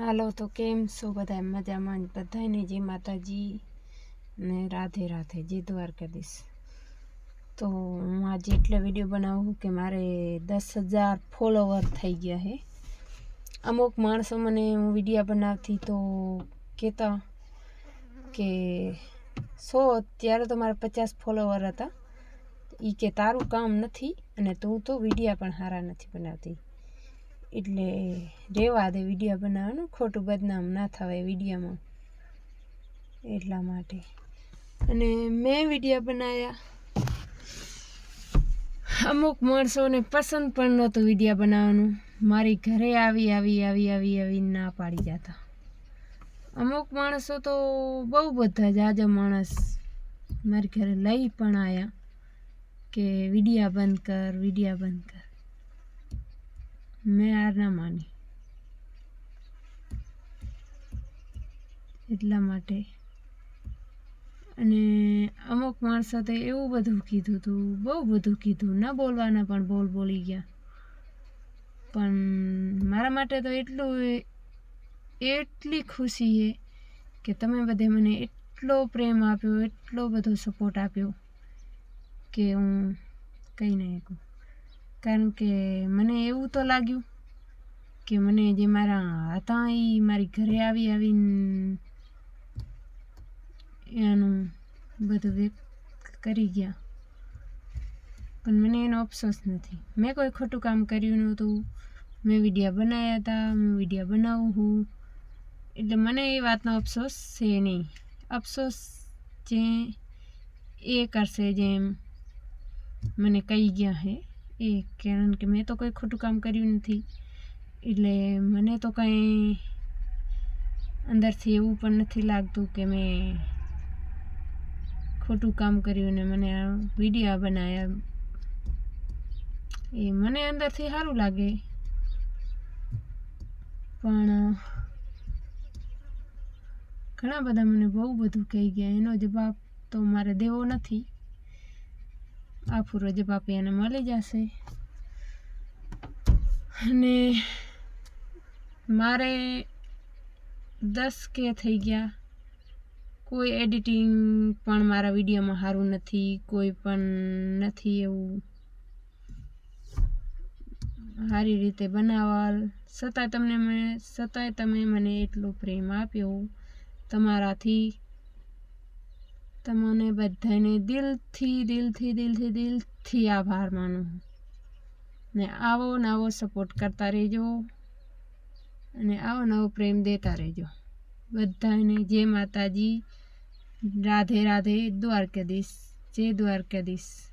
હાલો, તો કેમ છો બધા મજામાં જ બધાને જય માતાજી ને રાધે રાધે. જય દ્વારકાધીશ. તો હું આજે એટલે વીડિયો બનાવું કે મારે દસ હજાર ફોલોવર થઈ ગયા છે અમુક માણસો મને હું વિડીયા બનાવતી તો કહેતા કે, સો ત્યારે તો મારા પચાસ ફોલોવર હતા. એ કે તારું કામ નથી અને તું તો વિડીયા પણ સારા નથી બનાવતી. એટલે રેવા દે વિડીયા બનાવવાનું, ખોટું બદનામ ના થવાય વિડીયામાં. એટલા માટે. અને મેં વિડીયા બનાવ્યા. અમુક માણસોને પસંદ પણ નહોતું વિડીયા બનાવવાનું. મારી ઘરે આવી આવી આવી આવી આવી ના પાડી જતા. અમુક માણસો તો બહુ બધા જાજો માણસ મારી ઘરે લઈ પણ આવ્યા કે વિડીયા બંધ કર, વિડીયા બંધ કર. મેં હાર ના માની. એટલા માટે. અને અમુક માણસો તો એવું બધું કીધું હતું બહુ બધું કીધું, ના બોલવાના પણ બોલ બોલી ગયા. પણ મારા માટે તો એટલું એટલી ખુશી છે કે તમે બધે મને એટલો પ્રેમ આપ્યો, એટલો બધો સપોર્ટ આપ્યો કે હું કહી નહીં શકું કારણ કે મને એવું તો લાગ્યું કે મને જે મારા હતા એ મારી ઘરે આવી આવીને એનું બધું વ્યક્ત કરી ગયા. પણ મને એનો અફસોસ નથી. મેં કોઈ ખોટું કામ કર્યું નહોતું. મેં વિડીયા બનાવ્યા હતા મેં વિડીયા બનાવું હું. એટલે મને એ વાતનો અફસોસ છે નહીં. અફસોસ જે એ કરશે જેમ મને કહી ગયા હે. એ કારણ કે મેં તો કોઈ ખોટું કામ કર્યું નથી. એટલે મને તો કંઈ અંદરથી એવું પણ નથી લાગતું કે મેં ખોટું કામ કર્યું ને મને આ વિડીયા બનાવ્યા એ મને અંદરથી સારું લાગે. પણ ઘણા બધા મને બહુ બધું કહી ગયા. એનો જવાબ તો મારે દેવો નથી. આ પૂરો જવાબ એને મળી જશે. અને મારે દસ કે થઈ ગયા. કોઈ એડિટિંગ પણ મારા વિડીયોમાં સારું નથી, કોઈ પણ નથી એવું. સારી રીતે બનાવાલ છતાંય તમને મેં છતાંય તમે મને એટલો પ્રેમ આપ્યો. તમારાથી તમને બધાને દિલથી દિલથી દિલથી દિલથી આભાર માનું ને આવો નવો સપોર્ટ કરતા રહેજો. અને આવો નવો પ્રેમ દેતા રહેજો. બધાને જય માતાજી. રાધે રાધે, દ્વારકાધીશ. જય દ્વારકાધીશ.